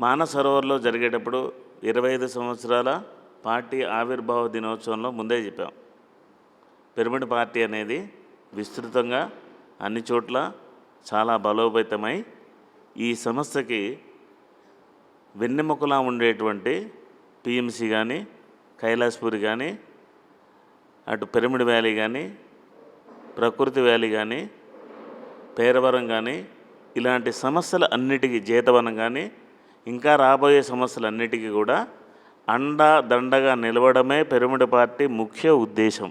మానసరోవర్లో జరిగేటప్పుడు ఇరవై ఐదు సంవత్సరాల పార్టీ ఆవిర్భావ దినోత్సవంలో ముందే చెప్పాం. పిరమిడ్ పార్టీ అనేది విస్తృతంగా అన్ని చోట్ల చాలా బలోపేతమై ఈ సంస్థకి వెన్నెముకలా ఉండేటువంటి పిఎంసి కానీ కైలాస్పూరి కానీ అటు పిరమిడ్ వ్యాలీ కానీ ప్రకృతి వ్యాలీ కానీ పేరవరం కానీ ఇలాంటి సమస్యలు అన్నిటికీ జీతవనం కానీ ఇంకా రాబోయే సమస్యలన్నిటికీ కూడా అండా దండగా నిలవడమే పిరమిడ్ పార్టీ ముఖ్య ఉద్దేశం.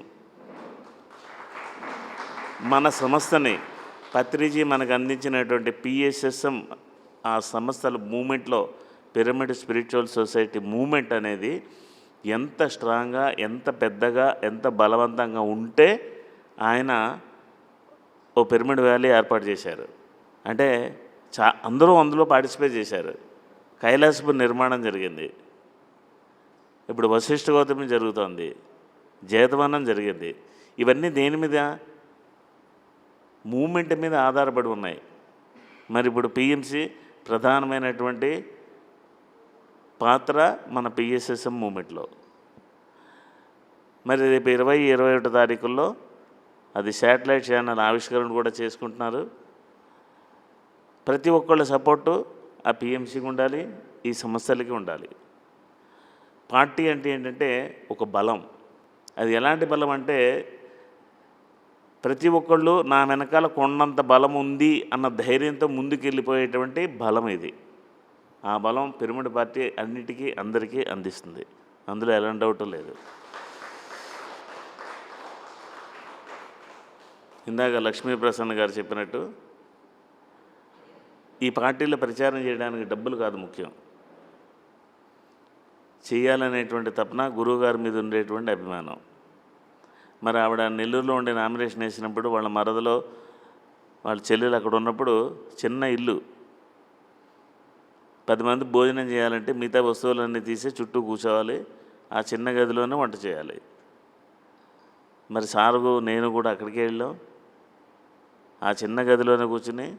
మన సంస్థని పత్రిజీ మనకు అందించినటువంటి పిఎస్ఎస్ఎం ఆ సంస్థల మూమెంట్లో పిరమిడ్ స్పిరిచువల్ సొసైటీ మూమెంట్ అనేది ఎంత స్ట్రాంగ్గా ఎంత పెద్దగా ఎంత బలవంతంగా ఉంటే ఆయన ఓ పిరమిడ్ వ్యాలీ ఏర్పాటు చేశారు. అంటే చా అందరూ అందులో పార్టిసిపేట్ చేశారు. కైలాసపు నిర్మాణం జరిగింది. ఇప్పుడు వశిష్ఠ గౌతమి జరుగుతోంది. జేతవనం జరిగింది. ఇవన్నీ దేని మీద? మూమెంట్ మీద ఆధారపడి ఉన్నాయి. మరి ఇప్పుడు పిఎంసి ప్రధానమైనటువంటి పాత్ర మన పిఎస్ఎస్ఎం మూమెంట్లో. మరి రేపు ఇరవై ఇరవై ఒకటో తారీఖుల్లో అది శాటిలైట్ ఛానల్ ఆవిష్కరణ కూడా చేసుకుంటున్నారు. ప్రతి ఒక్కళ్ళ సపోర్టు ఆ పిఎంసీకి ఉండాలి ఈ సంస్థలకి ఉండాలి. పార్టీ అంటే ఏంటంటే ఒక బలం. అది ఎలాంటి బలం అంటే ప్రతి ఒక్కళ్ళు నా వెనకాల కొండంత బలం ఉంది అన్న ధైర్యంతో ముందుకెళ్ళిపోయేటువంటి బలం ఇది. ఆ బలం పిరమిడ్ పార్టీ అన్నిటికీ అందరికీ అందిస్తుంది. అందులో ఎలాంటి డౌట్ లేదు. ఇందాక లక్ష్మీ ప్రసన్న గారు చెప్పినట్టు ఈ పార్టీలో ప్రచారం చేయడానికి డబ్బులు కాదు ముఖ్యం. చేయాలనేటువంటి తపన గురువుగారి మీద ఉండేటువంటి అభిమానం. మరి ఆవిడ నెల్లూరులో ఉండే నామినేషన్ వేసినప్పుడు వాళ్ళ మరదలో వాళ్ళ చెల్లెలు అక్కడ ఉన్నప్పుడు చిన్న ఇల్లు. పది మంది భోజనం చేయాలంటే మిగతా వస్తువులన్నీ తీసి చుట్టూ కూర్చోవాలి. ఆ చిన్న గదిలోనే వంట చేయాలి. మరి సారు నేను కూడా అక్కడికే వెళ్ళాం. ఆ చిన్న గదిలోనే కూర్చుని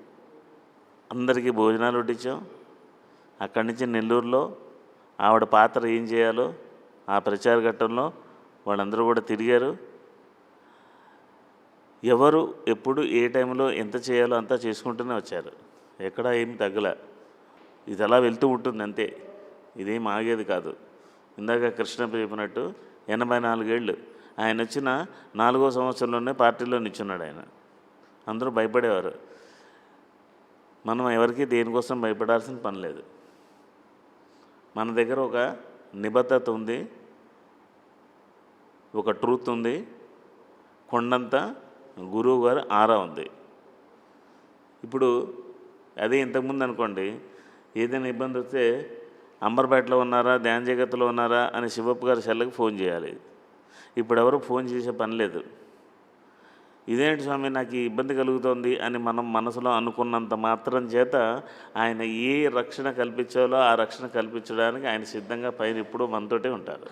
అందరికీ భోజనాలు వడ్డించాం. అక్కడి నుంచి నెల్లూరులో ఆవిడ పాత్ర ఏం చేయాలో ఆ ప్రచార ఘట్టంలో వాళ్ళందరూ కూడా తిరిగారు. ఎవరు ఎప్పుడు ఏ టైంలో ఎంత చేయాలో అంతా చేసుకుంటూనే వచ్చారు. ఎక్కడ ఏమి తగ్గల. ఇది అలా వెళ్తూ ఉంటుంది అంతే. ఇదేం ఆగేది కాదు. ఇందాక కృష్ణ చెప్పినట్టు ఎనభై నాలుగేళ్ళు. ఆయన వచ్చిన నాలుగో సంవత్సరంలోనే పార్టీలో నిల్చున్నాడు ఆయన. అందరూ భయపడేవారు. మనం ఎవరికి దేనికోసం భయపడాల్సిన పని లేదు. మన దగ్గర ఒక నిబద్ధత ఉంది ఒక ట్రూత్ ఉంది కొండంత గురువు గారు ఆరా ఉంది. ఇప్పుడు అదే ఇంతకుముందు అనుకోండి ఏదైనా ఇబ్బంది వస్తే అంబర్పేటలో ఉన్నారా ధ్యాన జగత్తులో ఉన్నారా అని శివప్ప గారి సెల్లకు ఫోన్ చేయాలి. ఇప్పుడు ఎవరు ఫోన్ చేసే పని లేదు. ఇదేంటి స్వామి నాకు ఈ ఇబ్బంది కలుగుతోంది అని మనం మనసులో అనుకున్నంత మాత్రం చేత ఆయన ఏ రక్షణ కల్పించాలో ఆ రక్షణ కల్పించడానికి ఆయన సిద్ధంగా పైన ఎప్పుడూ మనతోటే ఉంటారు.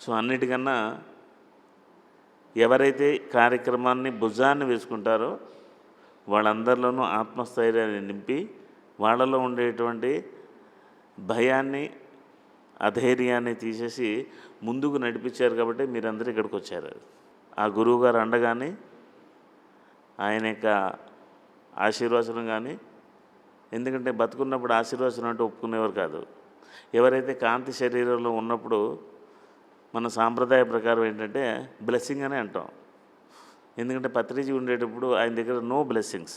సో అన్నిటికన్నా ఎవరైతే కార్యక్రమాన్ని భుజాన్ని వేసుకుంటారో వాళ్ళందరిలోనూ ఆత్మస్థైర్యాన్ని నింపి వాళ్ళలో ఉండేటువంటి భయాన్ని అధైర్యాన్ని తీసేసి ముందుకు నడిపించారు కాబట్టి మీరందరూ ఇక్కడికి వచ్చారు. ఆ గురువు గారు అండగానే ఆయన యొక్క ఆశీర్వచనం కానీ ఎందుకంటే బతుకున్నప్పుడు ఆశీర్వచనం అంటే ఒప్పుకునేవారు కాదు. ఎవరైతే కాంతి శరీరంలో ఉన్నప్పుడు మన సాంప్రదాయ ప్రకారం ఏంటంటే బ్లెస్సింగ్ అనే అంటాం. ఎందుకంటే పత్రిజీ ఉండేటప్పుడు ఆయన దగ్గర నో బ్లెస్సింగ్స్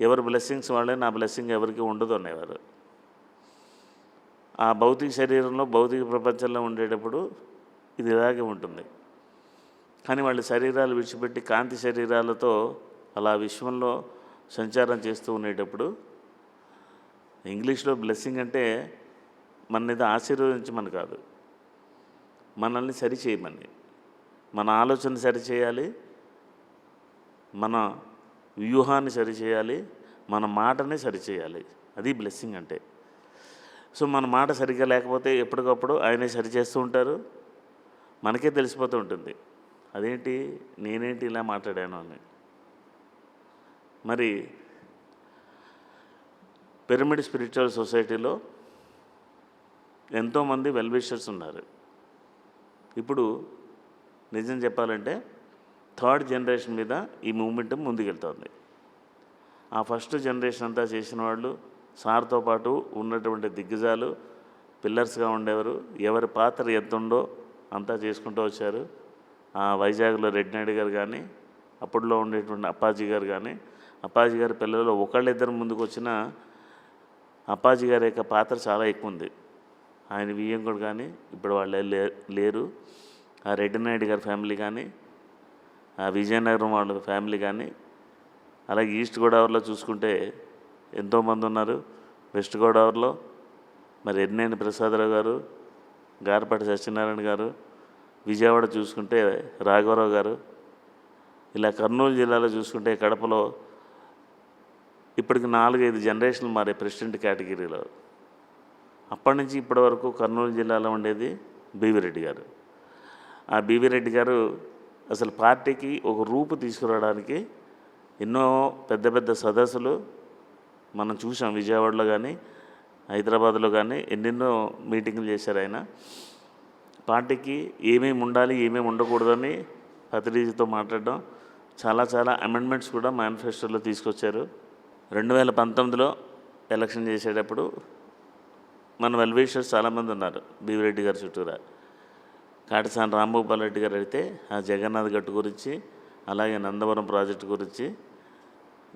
ఎవరు బ్లెస్సింగ్స్ వాళ్ళే నా బ్లెస్సింగ్ ఎవరికి ఉండదు అనేవారు. ఆ భౌతిక శరీరంలో భౌతిక ప్రపంచంలో ఉండేటప్పుడు ఇది ఇలాగే ఉంటుంది. కానీ వాళ్ళ శరీరాలు విడిచిపెట్టి కాంతి శరీరాలతో అలా విశ్వంలో సంచారం చేస్తూ ఉండేటప్పుడు ఇంగ్లీష్లో బ్లెస్సింగ్ అంటే మన మీద ఆశీర్వదించమని కాదు. మనల్ని సరి చేయమని. మన ఆలోచన సరి చేయాలి. మన వ్యూహాన్ని సరిచేయాలి మన మాటని సరి చేయాలి. అది బ్లెస్సింగ్ అంటే. సో మన మాట సరిగ్గా లేకపోతే ఎప్పటికప్పుడు ఆయనే సరి చేస్తూ ఉంటారు. మనకే తెలిసిపోతూ ఉంటుంది. అదేంటి? నేనేంటి ఇలా మాట్లాడాను అని. మరి పిరమిడ్ స్పిరిచువల్ సొసైటీలో ఎంతోమంది వెల్విషర్స్ ఉన్నారు. ఇప్పుడు నిజం చెప్పాలంటే థర్డ్ జనరేషన్ మీద ఈ మూమెంట్ ముందుకెళ్తుంది. ఆ ఫస్ట్ జనరేషన్ అంతా చేసిన వాళ్ళు సార్తో పాటు ఉన్నటువంటి దిగ్గజాలు పిల్లర్స్గా ఉండేవారు. ఎవరి పాత్ర ఎంత ఉందో అంతా చేసుకుంటూ వచ్చారు. ఆ వైజాగ్లో రెడ్డినాయుడు గారు కానీ అప్పట్లో ఉండేటువంటి అప్పాజీ గారు కానీ అప్పాజీ గారి పిల్లలు ఒకళ్ళిద్దరు ముందుకు వచ్చిన అప్పాజీ గారి యొక్క పాత్ర చాలా ఎక్కువ ఉంది ఆయన వియ్యంకుడు కానీ ఇప్పుడు వాళ్ళు లే- లేరు. ఆ రెడ్డి నాయుడు గారి ఫ్యామిలీ కానీ ఆ విజయనగరం వాళ్ళ ఫ్యామిలీ కానీ అలాగే ఈస్ట్ గోదావరిలో చూసుకుంటే ఎంతోమంది ఉన్నారు. వెస్ట్ గోదావరిలో మరి ఎన్నేని ప్రసాదరావు గారు గారపాటి సత్యనారాయణ గారు విజయవాడ చూసుకుంటే రాఘవరావు గారు ఇలా కర్నూలు జిల్లాలో చూసుకుంటే కడపలో ఇప్పటికి నాలుగైదు జనరేషన్లు మారే ప్రెసిడెంట్ కేటగిరీలో. అప్పటి నుంచి ఇప్పటి వరకు కర్నూలు జిల్లాలో ఉండేది బీవిరెడ్డి గారు. ఆ బీవిరెడ్డి గారు అసలు పార్టీకి ఒక రూపు తీసుకురావడానికి ఎన్నో పెద్ద పెద్ద సదస్సులు మనం చూసాం విజయవాడలో కానీ హైదరాబాద్లో కానీ ఎన్నెన్నో మీటింగులు చేశారు ఆయన. పార్టీకి ఏమేమి ఉండాలి ఏమేమి ఉండకూడదని ప్రతినిధితో మాట్లాడడం చాలా చాలా అమెండ్మెంట్స్ కూడా మేనిఫెస్టోలో తీసుకొచ్చారు. రెండు వేల పంతొమ్మిదిలో ఎలక్షన్ చేసేటప్పుడు మన వెల్విషర్స్ చాలామంది ఉన్నారు బీవిరెడ్డి గారి చుట్టూరా. కాటసాని రాంభూపాల్ రెడ్డి గారు అయితే ఆ జగన్నాథ్ గట్టు గురించి అలాగే నందవరం ప్రాజెక్టు గురించి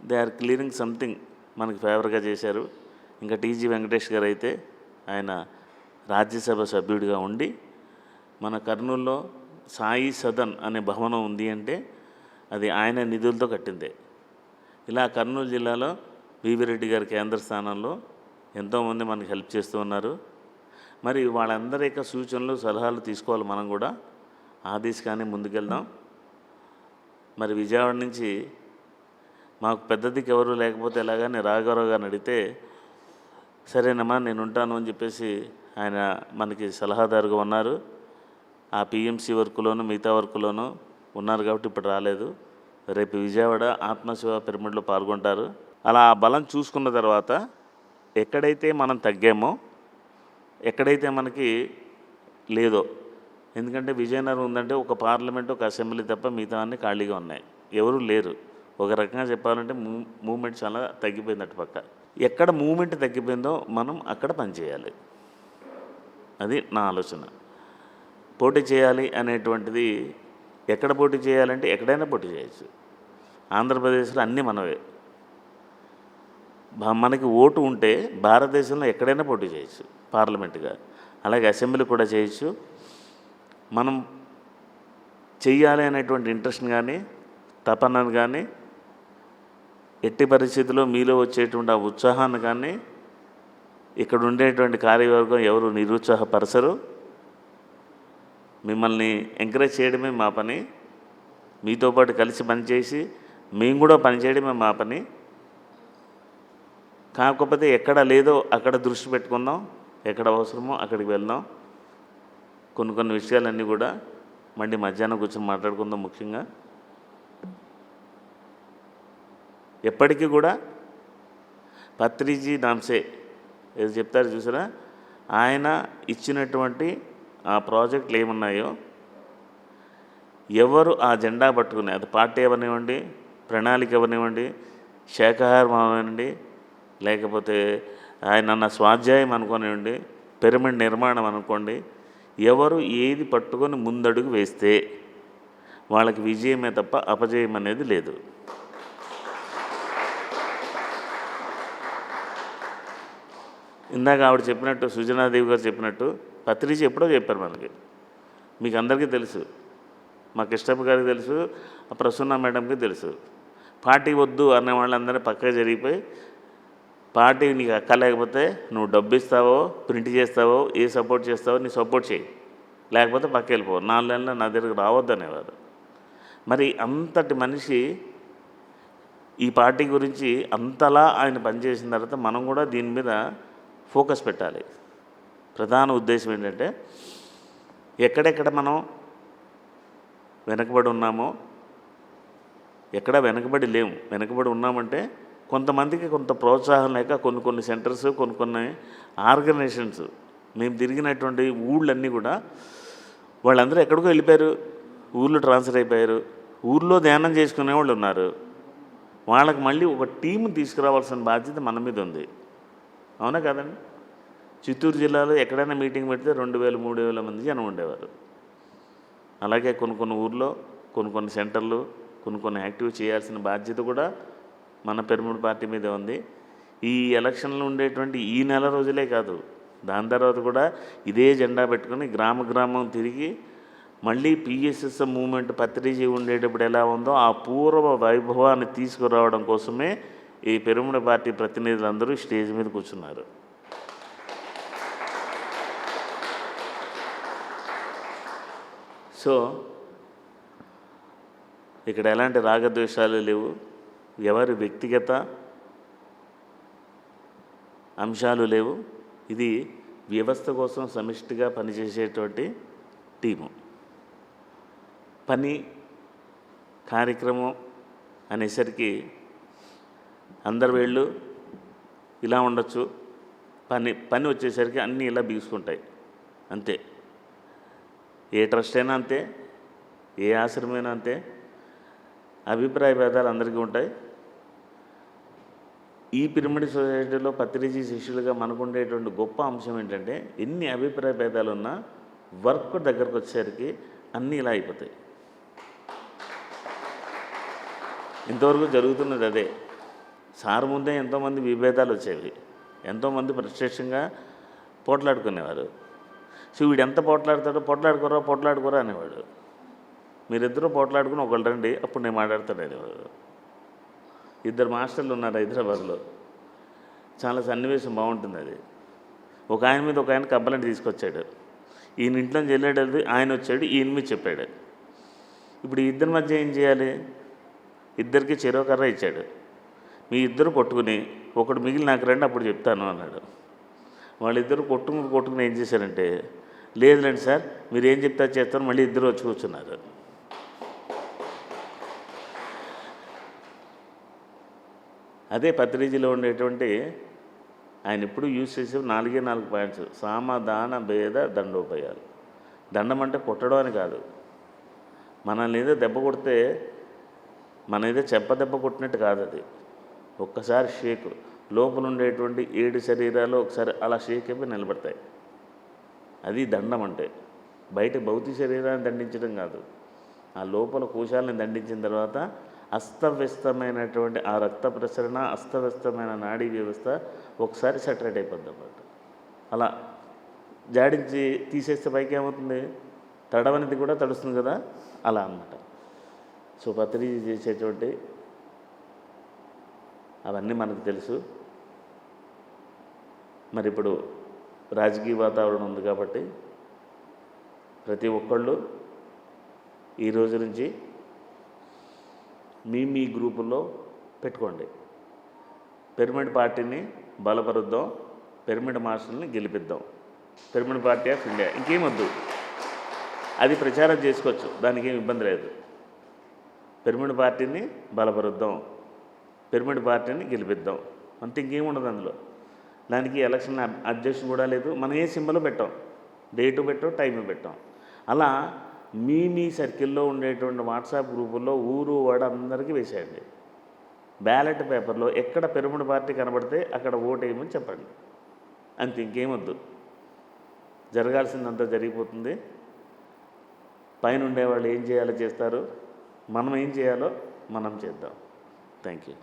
దే ఆర్ క్లియరింగ్ సంథింగ్ మనకి ఫేవర్గా చేశారు. ఇంకా టీజీ వెంకటేష్ గారు అయితే ఆయన రాజ్యసభ సభ్యుడిగా ఉండి మన కర్నూలులో సాయి సదన్ అనే భవనం ఉంది అంటే అది ఆయన నిధులతో కట్టిందే. ఇలా కర్నూలు జిల్లాలో వివిరెడ్డి గారి కేంద్ర స్థానంలో ఎంతోమంది మనకి హెల్ప్ చేస్తూ ఉన్నారు. మరి వాళ్ళందరి యొక్క సూచనలు సలహాలు తీసుకోవాలి మనం కూడా. ఆ దిశగానే ముందుకెళ్దాం. మరి విజయవాడ నుంచి మాకు పెద్దదికి ఎవరు లేకపోతే ఎలాగని రాఘవరావు గారిని అడిగితే సరేనమ్మా నేను ఉంటాను అని చెప్పేసి ఆయన మనకి సలహాదారుగా ఉన్నారు. ఆ పిఎంసి వర్క్లోను మిగతా వర్క్లోను ఉన్నారు కాబట్టి ఇప్పుడు రాలేదు. రేపు విజయవాడ ఆత్మశివ పిరమిడ్లో పాల్గొంటారు. అలా ఆ బలం చూసుకున్న తర్వాత ఎక్కడైతే మనం తగ్గామో ఎక్కడైతే మనకి లేదో ఎందుకంటే విజయనగరం ఉందంటే ఒక పార్లమెంట్ ఒక అసెంబ్లీ తప్ప మిగతా అన్ని ఖాళీగా ఉన్నాయి. ఎవరూ లేరు. ఒక రకంగా చెప్పాలంటే మూ మూమెంట్ చాలా తగ్గిపోయింది అటు పక్క. ఎక్కడ మూమెంట్ తగ్గిపోయిందో మనం అక్కడ పనిచేయాలి అది నా ఆలోచన. పోటీ చేయాలి అనేటువంటిది ఎక్కడ పోటీ చేయాలంటే ఎక్కడైనా పోటీ చేయొచ్చు. ఆంధ్రప్రదేశ్లో అన్నీ మనవే. మనకి ఓటు ఉంటే భారతదేశంలో ఎక్కడైనా పోటీ చేయొచ్చు పార్లమెంటుగా. అలాగే అసెంబ్లీ కూడా చేయొచ్చు. మనం చెయ్యాలి అనేటువంటి ఇంట్రెస్ట్ కానీ తపనను కానీ ఎట్టి పరిస్థితుల్లో మీలో వచ్చేటువంటి ఆ ఉత్సాహాన్ని కానీ ఇక్కడ ఉండేటువంటి కార్యవర్గం ఎవరు నిరుత్సాహపరచరు. మిమ్మల్ని ఎంకరేజ్ చేయడమే మా పని. మీతో పాటు కలిసి పనిచేసి మేము కూడా పనిచేయడమే మా పని. కాకపోతే ఎక్కడ లేదో అక్కడ దృష్టి పెట్టుకుందాం. ఎక్కడ అవసరమో అక్కడికి వెళ్దాం. కొన్ని కొన్ని విషయాలన్నీ కూడా మళ్ళీ మధ్యాహ్నం కూర్చొని మాట్లాడుకుందాం ముఖ్యంగా. ఎప్పటికీ కూడా పత్రిజీ నామ్సే ఏది చెప్తారు చూసారా? ఆయన ఇచ్చినటువంటి ఆ ప్రాజెక్టులు ఏమున్నాయో ఎవరు ఆ జెండా పట్టుకుని అది పార్టీ ఎవరినివ్వండి? ప్రణాళిక ఎవరినివ్వండి? శాఖాహారం అవనివ్వండి లేకపోతే ఆయన అన్న స్వాధ్యాయం అనుకోనివ్వండి? పిరమిడ్ నిర్మాణం అనుకోండి? ఎవరు ఏది పట్టుకొని ముందడుగు వేస్తే వాళ్ళకి విజయమే తప్ప అపజయం అనేది లేదు. ఇందాక ఆవిడ చెప్పినట్టు సుజనాదేవి గారు చెప్పినట్టు పత్రిక ఎప్పుడో చెప్పారు మనకి. మీకు అందరికీ తెలుసు. మా కృష్ణప్ప గారికి తెలుసు ఆ ప్రసన్న మేడంకి తెలుసు. పార్టీ వద్దు అనే వాళ్ళందరినీ పక్కగా జరిగిపోయి పార్టీ నీకు అక్క లేకపోతే నువ్వు డబ్బు ఇస్తావో ప్రింట్ చేస్తావో ఏ సపోర్ట్ చేస్తావో నీ సపోర్ట్ చేయి. లేకపోతే పక్క వెళ్ళిపో. నాలుగు నెలలు నా దగ్గరకు రావద్దు అనేవారు. మరి అంతటి మనిషి ఈ పార్టీ గురించి అంతలా ఆయన పనిచేసిన తర్వాత మనం కూడా దీని మీద ఫోకస్ పెట్టాలి. ప్రధాన ఉద్దేశం ఏంటంటే ఎక్కడెక్కడ మనం వెనకబడి ఉన్నామో ఎక్కడ వెనకబడి లేము. వెనకబడి ఉన్నామంటే కొంతమందికి కొంత ప్రోత్సాహం లేక కొన్ని కొన్ని సెంటర్స్ కొన్ని కొన్ని ఆర్గనైజేషన్స్ మేము తిరిగినటువంటి ఊళ్ళన్నీ కూడా వాళ్ళందరూ ఎక్కడికో వెళ్ళిపోయారు. ఊళ్ళో ట్రాన్స్ఫర్ అయిపోయారు. ఊళ్ళో ధ్యానం చేసుకునే వాళ్ళు ఉన్నారు. వాళ్ళకి మళ్ళీ ఒక టీం తీసుకురావాల్సిన బాధ్యత మన మీద ఉంది. అవునా కదండి? చిత్తూరు జిల్లాలో ఎక్కడైనా మీటింగ్ పెడితే రెండు వేల మూడు వేల మంది జనం ఉండేవారు. అలాగే కొన్ని కొన్ని ఊర్లో కొన్ని కొన్ని సెంటర్లు కొన్ని కొన్ని యాక్టివ్ చేయాల్సిన బాధ్యత కూడా మన పిరమిడ్ పార్టీ మీద ఉంది. ఈ ఎలక్షన్లు ఉండేటువంటి ఈ నెల రోజులే కాదు. దాని తర్వాత కూడా ఇదే జెండా పెట్టుకుని గ్రామ గ్రామం తిరిగి మళ్ళీ పిఎస్ఎస్ మూమెంట్ పత్రిజీ ఉండేటప్పుడు ఎలా ఉందో ఆ పూర్వ వైభవాన్ని తీసుకురావడం కోసమే ఈ పిరమిడ్ పార్టీ ప్రతినిధులందరూ స్టేజ్ మీద కూర్చున్నారు. సో ఇక్కడ ఎలాంటి రాగద్వేషాలు లేవు. ఎవరి వ్యక్తిగత అంశాలు లేవు. ఇది వ్యవస్థ కోసం సమిష్టిగా పనిచేసేటువంటి టీము. పని కార్యక్రమం అనేసరికి అందరు వేళ్ళు ఇలా ఉండొచ్చు. పని పని వచ్చేసరికి అన్నీ ఇలా బీసుకుంటాయి అంతే. ఏ ట్రస్ట్ అయినా అంతే ఏ ఆశ్రమైనా అంతే. అభిప్రాయ భేదాలు అందరికీ ఉంటాయి. ఈ పిరమిడ్ సొసైటీలో పత్రిజీ శిష్యులుగా మనకుండేటువంటి గొప్ప అంశం ఏంటంటే ఎన్ని అభిప్రాయ భేదాలు ఉన్నా వర్క్ దగ్గరకు వచ్చేసరికి అన్నీ ఇలా అయిపోతాయి. ఇంతవరకు జరుగుతున్నది అదే. సార్ ముందే ఎంతోమంది విభేదాలు వచ్చేవి. ఎంతోమంది ప్రత్యక్షంగా పోట్లాడుకునేవారు. సో వీడు ఎంత పోట్లాడతాడో పోట్లాడుకోరా పోట్లాడుకోరా అనేవాడు. మీరిద్దరూ పోట్లాడుకుని ఒకళ్ళు రండి అప్పుడు నేను మాట్లాడతాడు అనేవాడు. ఇద్దరు మాస్టర్లు ఉన్నారు హైదరాబాద్లో. చాలా సన్నివేశం బాగుంటుంది అది. ఒక ఆయన మీద ఒక ఆయన కంప్లైంట్ తీసుకొచ్చాడు. ఈయన ఇంట్లో వెళ్ళాడు ఆయన వచ్చాడు ఈయన మీద చెప్పాడు. ఇప్పుడు ఇద్దరి మధ్య ఏం చేయాలి? ఇద్దరికి చెరో కర్ర ఇచ్చాడు. మీ ఇద్దరు కొట్టుకుని ఒకడు మిగిలి నాకు రండి అప్పుడు చెప్తాను అన్నాడు. వాళ్ళిద్దరు కొట్టుకుని కొట్టుకుని ఏం చేశారంటే లేదులేండి సార్ మీరు ఏం చెప్తా చేస్తాను మళ్ళీ ఇద్దరు వచ్చి కూర్చున్నారు. అదే పత్రిజీలో ఉండేటువంటి ఆయన ఎప్పుడు యూజ్ చేసే నాలుగే నాలుగు పాయింట్స్. సామధాన భేద దండోపాయాలు. దండం అంటే కొట్టడం అని కాదు. మనల్ని ఏదో దెబ్బ కొడితే మన ఏదో చెప్ప దెబ్బ కొట్టినట్టు కాదు అది. ఒక్కసారి షేక్. లోపల ఉండేటువంటి ఏడు శరీరాలు ఒకసారి అలా షేక్ అయిపోయి నిలబడతాయి. అది దండం అంటే. బయట భౌతిక శరీరాన్ని దండించడం కాదు. ఆ లోపల కోశాలను దండించిన తర్వాత అస్తవ్యస్తమైనటువంటి ఆ రక్త ప్రసరణ అస్తవ్యస్తమైన నాడీ వ్యవస్థ ఒకసారి సెటరేట్ అయిపోద్ది అన్నమాట. అలా జాడించి తీసేస్తే పైకి ఏమవుతుంది? తడవనిది కూడా తడుస్తుంది కదా? అలా అన్నమాట. సో పత్రిక చేసేటువంటి అవన్నీ మనకు తెలుసు. మరి ఇప్పుడు రాజకీయ వాతావరణం ఉంది కాబట్టి ప్రతి ఒక్కళ్ళు ఈ రోజు నుంచి మీ మీ గ్రూపుల్లో పెట్టుకోండి. పిరమిడ్ పార్టీని బలపరుద్దాం పిరమిడ్ మాస్టర్ని గెలిపిద్దాం. Pyramid party of India. ఇంకేమొద్దు. అది ప్రచారం చేసుకోవచ్చు. దానికి ఏం ఇబ్బంది లేదు. పిరమిడ్ పార్టీని బలపరుద్దాం. పిరమిడ్ పార్టీని గెలిపిద్దాం. అంతే ఇంకేం ఉండదు అందులో. దానికి ఎలక్షన్ అబ్- అబ్జెక్షన్ కూడా లేదు. మనం ఏ సింబల్ పెట్టాం? డేటు పెట్టాం? టైం పెట్టాం? అలా మీ మీ సర్కిల్లో ఉండేటువంటి వాట్సాప్ గ్రూపుల్లో ఊరు వాడ అందరికీ వేసేయండి. బ్యాలెట్ పేపర్లో ఎక్కడ పిరమిడ్ పార్టీ కనబడితే అక్కడ ఓటు వేయమని చెప్పండి. అంతే ఇంకేమొద్దు. జరగాల్సిందంతా జరిగిపోతుంది. పైన ఉండేవాళ్ళు ఏం చేయాలో చేస్తారు. మనం ఏం చేయాలో మనం చేద్దాం. Thank you.